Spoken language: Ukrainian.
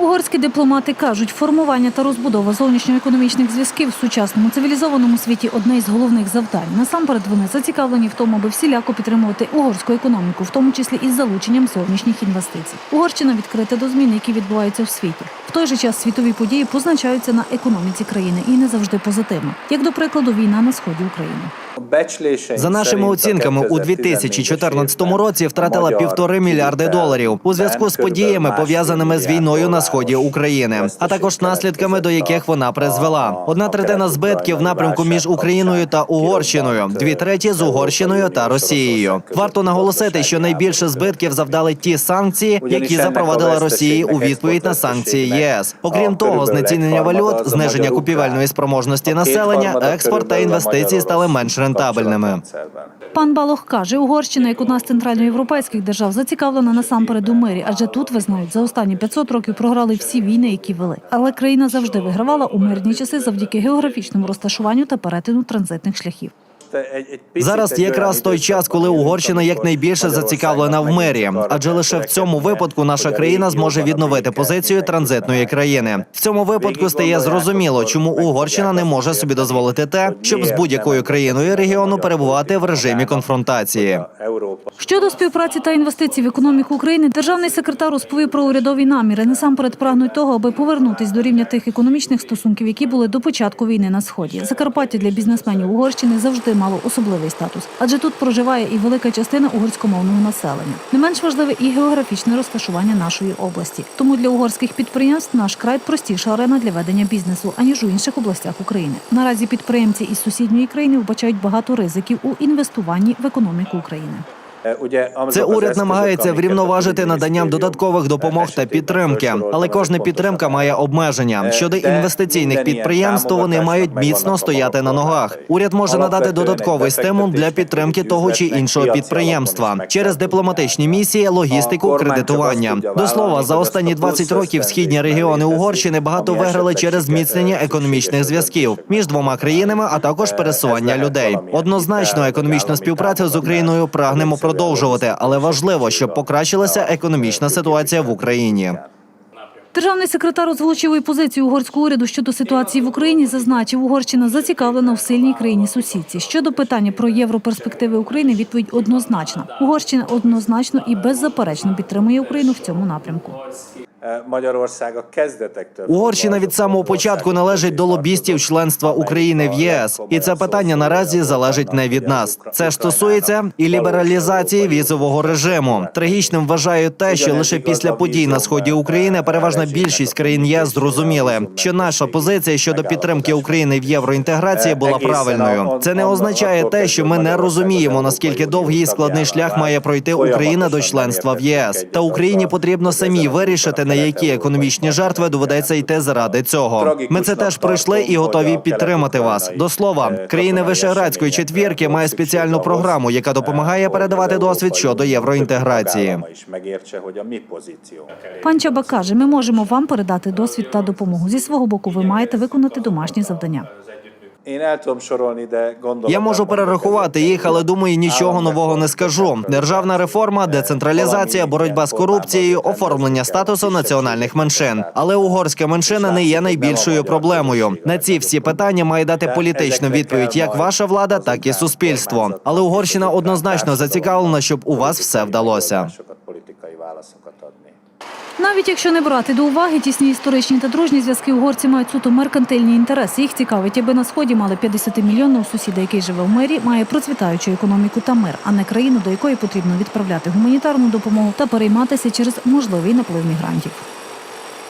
Угорські дипломати кажуть, формування та розбудова зовнішньоекономічних зв'язків в сучасному цивілізованому світі одне із головних завдань. Насамперед вони зацікавлені в тому, аби всіляко підтримувати угорську економіку, в тому числі із залученням зовнішніх інвестицій. Угорщина відкрита до змін, які відбуваються в світі. В той же час світові події позначаються на економіці країни і не завжди позитивно, як до прикладу, війна на сході України. За нашими оцінками, у 2014 році втратила півтори мільярди доларів у зв'язку з подіями, пов'язаними з війною на сході України, а також наслідками, до яких вона призвела. Одна третина збитків в напрямку між Україною та Угорщиною, дві треті з Угорщиною та Росією. Варто наголосити, що найбільше збитків завдали ті санкції, які запровадила Росія у відповідь на санкції ЄС. Окрім того, знецінення валют, зниження купівельної спроможності населення, експорт та інвестиції стали менш рентабельними. Пан Балох каже, Угорщина, як одна з центральноєвропейських держав, зацікавлена насамперед у мирі, адже тут визнають, за останні 500 років програли всі війни, які вели. Але країна завжди вигравала у мирні часи завдяки географічному розташуванню та перетину транзитних шляхів. Зараз якраз той час, коли Угорщина якнайбільше зацікавлена в мирі, адже лише в цьому випадку наша країна зможе відновити позицію транзитної країни. В цьому випадку стає зрозуміло, чому Угорщина не може собі дозволити те, щоб з будь-якою країною регіону перебувати в режимі конфронтації. Щодо співпраці та інвестицій в економіку України, державний секретар розповів про урядові наміри. Насамперед прагнуть того, аби повернутись до рівня тих економічних стосунків, які були до початку війни на сході. Закарпаття для бізнесменів Угорщини завжди мало особливий статус, адже тут проживає і велика частина угорськомовного населення. Не менш важливе і географічне розташування нашої області. Тому для угорських підприємств наш край простіша арена для ведення бізнесу аніж у інших областях України. Наразі підприємці із сусідньої країни вбачають багато ризиків у інвестуванні в економіку України. Це уряд намагається врівноважити наданням додаткових допомог та підтримки, але кожна підтримка має обмеження. Щодо інвестиційних підприємств, вони мають міцно стояти на ногах. Уряд може надати додатковий стимул для підтримки того чи іншого підприємства через дипломатичні місії, логістику, кредитування. До слова, за останні 20 років східні регіони Угорщини багато виграли через зміцнення економічних зв'язків. між двома країнами, а також пересування людей. Однозначно, економічну співпрацю з Україною прагнемо продовжувати, але важливо, щоб покращилася економічна ситуація в Україні. Державний секретар озвучив і позицію угорського уряду щодо ситуації в Україні. Зазначив, Угорщина зацікавлена в сильній країні сусідці. Щодо питання про європерспективи України, відповідь однозначна. Угорщина однозначно і беззаперечно підтримує Україну в цьому напрямку. Угорщина від самого початку належить до лобістів членства України в ЄС, і це питання наразі залежить не від нас. Це ж стосується і лібералізації візового режиму. Трагічним вважаю те, що лише після подій на сході України переважна більшість країн ЄС зрозуміли, що наша позиція щодо підтримки України в євроінтеграції була правильною. Це не означає те, що ми не розуміємо наскільки довгий і складний шлях має пройти Україна до членства в ЄС. Та Україні потрібно самі вирішити на які економічні жертви доведеться йти заради цього. Ми це теж пройшли і готові підтримати вас. До слова, країни Вишеградської четвірки має спеціальну програму, яка допомагає передавати досвід щодо євроінтеграції. Пан Чаба каже, ми можемо вам передати досвід та допомогу. Зі свого боку, ви маєте виконати домашні завдання. Я можу перерахувати їх, але думаю, нічого нового не скажу. Державна реформа, децентралізація, боротьба з корупцією, оформлення статусу національних меншин. Але угорська меншина не є найбільшою проблемою. На ці всі питання має дати політичну відповідь як ваша влада, так і суспільство. Але Угорщина однозначно зацікавлена, щоб у вас все вдалося. Навіть якщо не брати до уваги тісні історичні та дружні зв'язки, угорці мають суто меркантильні інтереси. Їх цікавить, аби на сході мали 50 мільйонного сусіда, який живе в мирі, має процвітаючу економіку та мир, а не країну, до якої потрібно відправляти гуманітарну допомогу та перейматися через можливий наплив мігрантів.